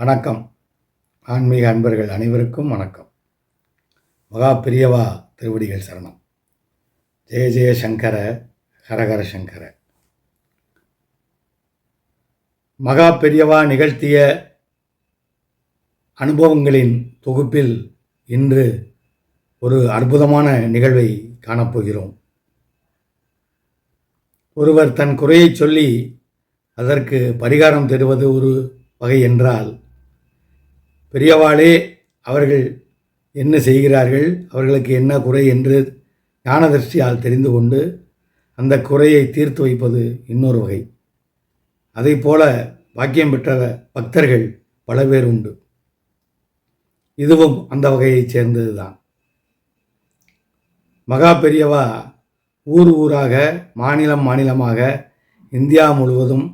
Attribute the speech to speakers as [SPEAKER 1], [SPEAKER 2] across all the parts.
[SPEAKER 1] வணக்கம். ஆன்மீக அன்பர்கள் அனைவருக்கும் வணக்கம். மகா பெரியவா திருவடிகள் சரணம். ஜெய ஜெய சங்கர ஹரஹர சங்கர. மகா பெரியவா நிகழ்த்திய அனுபவங்களின் தொகுப்பில் இன்று ஒரு அற்புதமான நிகழ்வை காணப்போகிறோம். ஒருவர் தன் குறையை சொல்லி அதற்கு பரிகாரம் தருவது ஒரு வகை என்றால் பெரியவாளே அவர்கள் என்ன செய்கிறார்கள்? அவர்களுக்கு என்ன குறை என்று ஞானதர்ஷ்டியால் தெரிந்து கொண்டு அந்த குறையை தீர்த்து வைப்பது இன்னொரு வகை. அதை போல பாக்கியம் பெற்ற பக்தர்கள் பல பேர் உண்டு. இதுவும் அந்த வகையைச் சேர்ந்தது தான் மகா பெரியவா ஊர் ஊராக மாநிலம் மாநிலமாக இந்தியா முழுவதும்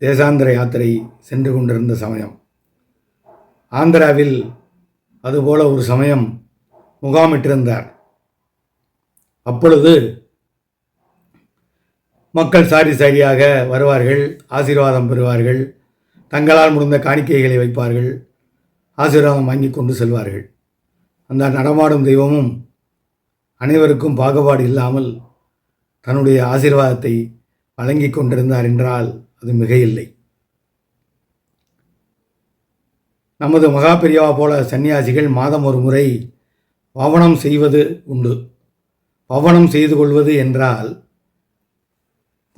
[SPEAKER 1] தேசாந்திர யாத்திரை சென்று கொண்டிருந்த சமயம். ஆந்திராவில் அதுபோல ஒரு சமயம் முகாமிட்டிருந்தார். அப்பொழுது மக்கள் சாரி சாரியாக வருவார்கள் ஆசீர்வாதம் பெறுவார்கள் தங்களால் முடிந்த காணிக்கைகளை வைப்பார்கள் ஆசீர்வாதம் வாங்கி கொண்டு செல்வார்கள். அந்த நடமாடும் தெய்வமும் அனைவருக்கும் பாகுபாடு இல்லாமல் தன்னுடைய ஆசீர்வாதத்தை வழங்கி கொண்டிருந்தார் என்றால் அது மிகையில்லை. நமது மகா பெரியவா போல சன்னியாசிகள் மாதம் ஒரு முறை பவனம் செய்வது உண்டு. பவனம் செய்து கொள்வது என்றால்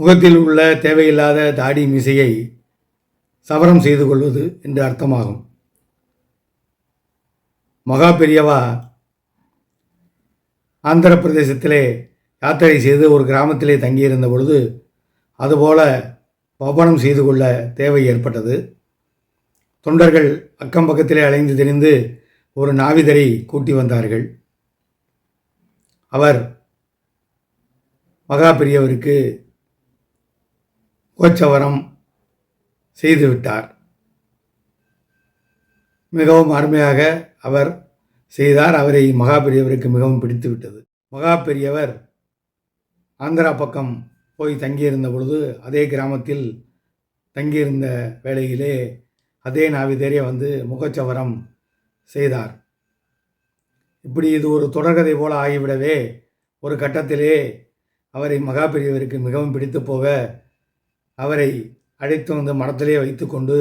[SPEAKER 1] முகத்தில் உள்ள தேவையில்லாத தாடி மிசையை சவரம் செய்து கொள்வது என்று அர்த்தமாகும். மகா பெரியவா ஆந்திர பிரதேசத்திலே யாத்திரை செய்து ஒரு கிராமத்திலே தங்கியிருந்த பொழுது அதுபோல பவனம் செய்து கொள்ள தேவை ஏற்பட்டது. தொண்டர்கள் அக்கம் பக்கத்திலே அலைந்து திரிந்து ஒரு நாவிதரை கூட்டி வந்தார்கள். அவர் மகா பெரியவருக்கு கோச்சவரம் செய்துவிட்டார் மிகவும் அருமையாக அவர் செய்தார். அவரை மகா பெரியவருக்கு மிகவும் பிடித்து விட்டது. மகா பெரியவர் ஆந்திரா பக்கம் போய் தங்கியிருந்த பொழுது அதே கிராமத்தில் தங்கியிருந்த வேளையிலே அதே நாவிதேரிய வந்து முகச்சவரம் செய்தார். இப்படி இது ஒரு தொடர்கதை போல ஆகிவிடவே ஒரு கட்டத்திலே அவரை மகாபெரியவருக்கு மிகவும் பிடித்து போக அவரை அழைத்து வந்து மடத்திலே வைத்துக்கொண்டு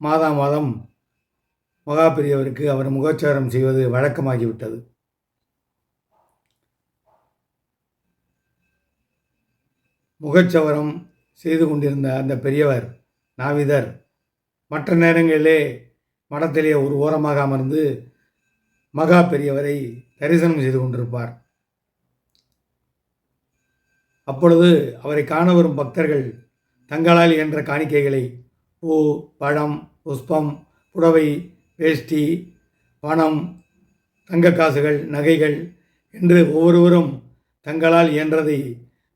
[SPEAKER 1] மாதா மாதம் மகாபெரியவருக்கு அவர் முகச்சாரம் செய்வது வழக்கமாகிவிட்டது. முகச்சவரம் செய்து கொண்டிருந்த அந்த பெரியவர் நாவிதர் மற்ற நேரங்களிலே மடத்திலே ஒரு ஓரமாக அமர்ந்து மகா பெரியவரை தரிசனம் செய்து கொண்டிருப்பார். அப்பொழுது அவரை காண வரும் பக்தர்கள் தங்களால் என்ற காணிக்கைகளை பூ பழம் புஷ்பம் புடவை வேஷ்டி பணம் தங்க காசுகள் நகைகள் என்று ஒவ்வொருவரும் தங்களால் இயன்றதை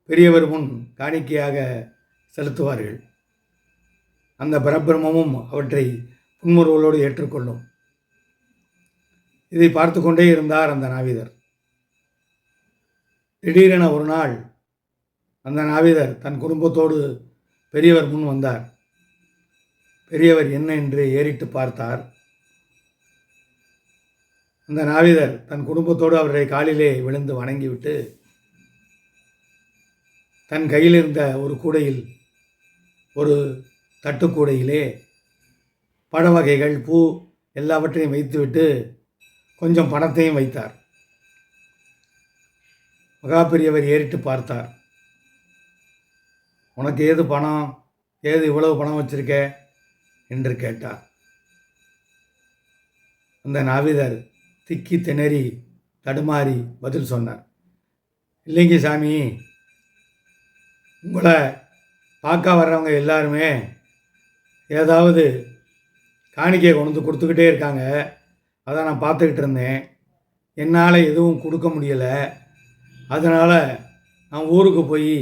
[SPEAKER 1] பெரியவர் முன் காணிக்கையாக செலுத்துவார்கள். அந்த பரபிரமமும் அவற்றை புன்முறுவலோடு ஏற்றுக்கொள்ளும். இதை பார்த்து கொண்டே இருந்தார் அந்த நாவிதர். திடீரென ஒரு நாள் அந்த நாவிதர் தன் குடும்பத்தோடு பெரியவர் முன் வந்தார். பெரியவர் என்ன என்று ஏறிட்டு பார்த்தார். அந்த நாவிதர் தன் குடும்பத்தோடு அவருடைய காலிலே விழுந்து வணங்கிவிட்டு தன் கையில் இருந்த ஒரு கூடையில் ஒரு தட்டுக்கூடையிலே பழ வகைகள் பூ எல்லாவற்றையும் வைத்துவிட்டு கொஞ்சம் பணத்தையும் வைத்தார். மகா பெரியவர் ஏறிட்டு பார்த்தார். உனக்கு ஏது பணம்? ஏது இவ்வளவு பணம் வச்சிருக்க? என்று கேட்டார். அந்த நாவிதர் திக்கி திணறி தடுமாறி பதில் சொன்னார். இல்லைங்க சாமி உங்களை பார்க்க வர்றவங்க எல்லாருமே ஏதாவது காணிக்கையை கொண்டு வந்து கொடுத்துக்கிட்டே இருக்காங்க. அதை நான் பார்த்துக்கிட்டு இருந்தேன். என்னால் எதுவும் கொடுக்க முடியலை. அதனால் நான் ஊருக்கு போய்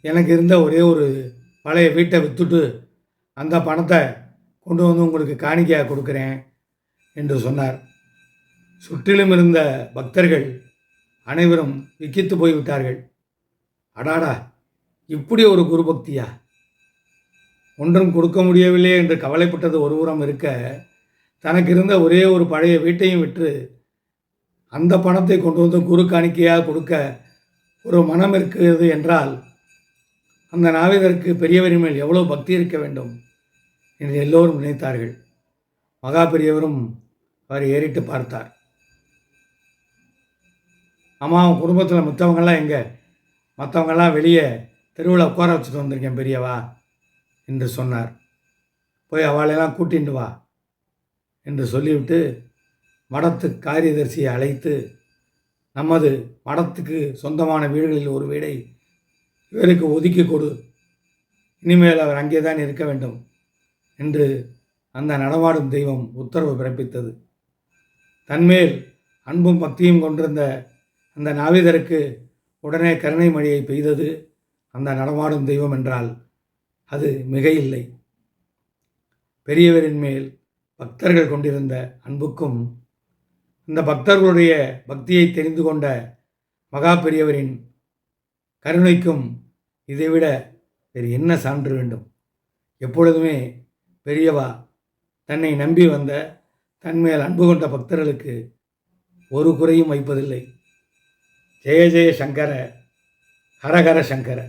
[SPEAKER 1] எனக்கு இருந்த ஒரே ஒரு பழைய வீட்டை விற்றுட்டு அந்த பணத்தை கொண்டு வந்து உங்களுக்கு காணிக்கையாக கொடுக்குறேன் என்று சொன்னார். சுற்றிலும் இருந்த பக்தர்கள் அனைவரும் விக்கித்து போய்விட்டார்கள். அடாடா இப்படி ஒரு குரு பக்தியா ஒன்றும் கொடுக்க முடியவில்லை என்று கவலைப்பட்டது ஒருபுறம் இருக்க தனக்கு இருந்த ஒரே ஒரு பழைய வீட்டையும் விற்று அந்த பணத்தை கொண்டு வந்து குரு காணிக்கையாக கொடுக்க ஒரு மனம் இருக்கிறது என்றால் அந்த நாவிதருக்கு பெரியவரின் மேல் எவ்வளோ பக்தி இருக்க வேண்டும் என்று எல்லோரும் நினைத்தார்கள். மகா பெரியவரும் அவர் ஏறிட்டு பார்த்தார். அம்மா அவன் குடும்பத்தில் மற்றவங்கெல்லாம் எங்கே? மற்றவங்கெல்லாம் வெளியே தெருவில் உட்கார வச்சுட்டு வந்திருக்கேன் பெரியவா. என்று சொன்னார். போய் அவளையெல்லாம் கூட்டிட்டு வா என்று சொல்லிவிட்டு மடத்து காரியதர்சியை அழைத்து நமது மடத்துக்கு சொந்தமான வீடுகளில் ஒரு வீடை இவருக்கு ஒதுக்கி கொடு. இனிமேல் அவர் அங்கே தான் இருக்க வேண்டும் என்று அந்த நடமாடும் தெய்வம் உத்தரவு பிறப்பித்தது. தன்மேல் அன்பும் பக்தியும் கொண்டிருந்த அந்த நாவிதருக்கு உடனே கருணை மழையை பெய்தது அந்த நடமாடும் தெய்வம் என்றால் அது மிக இல்லை பெரியவரின் மேல் பக்தர்கள் கொண்டிருந்த அன்புக்கும் இந்த பக்தர்களுடைய பக்தியை தெரிந்து கொண்ட மகா பெரியவரின் கருணைக்கும் இதைவிட வேறு என்ன சான்று வேண்டும்? எப்பொழுதுமே பெரியவா தன்னை நம்பி வந்த தன்மேல் அன்பு கொண்ட பக்தர்களுக்கு ஒரு குறையும் வைப்பதில்லை. ஜெய ஜெய சங்கர ஹரஹர சங்கர.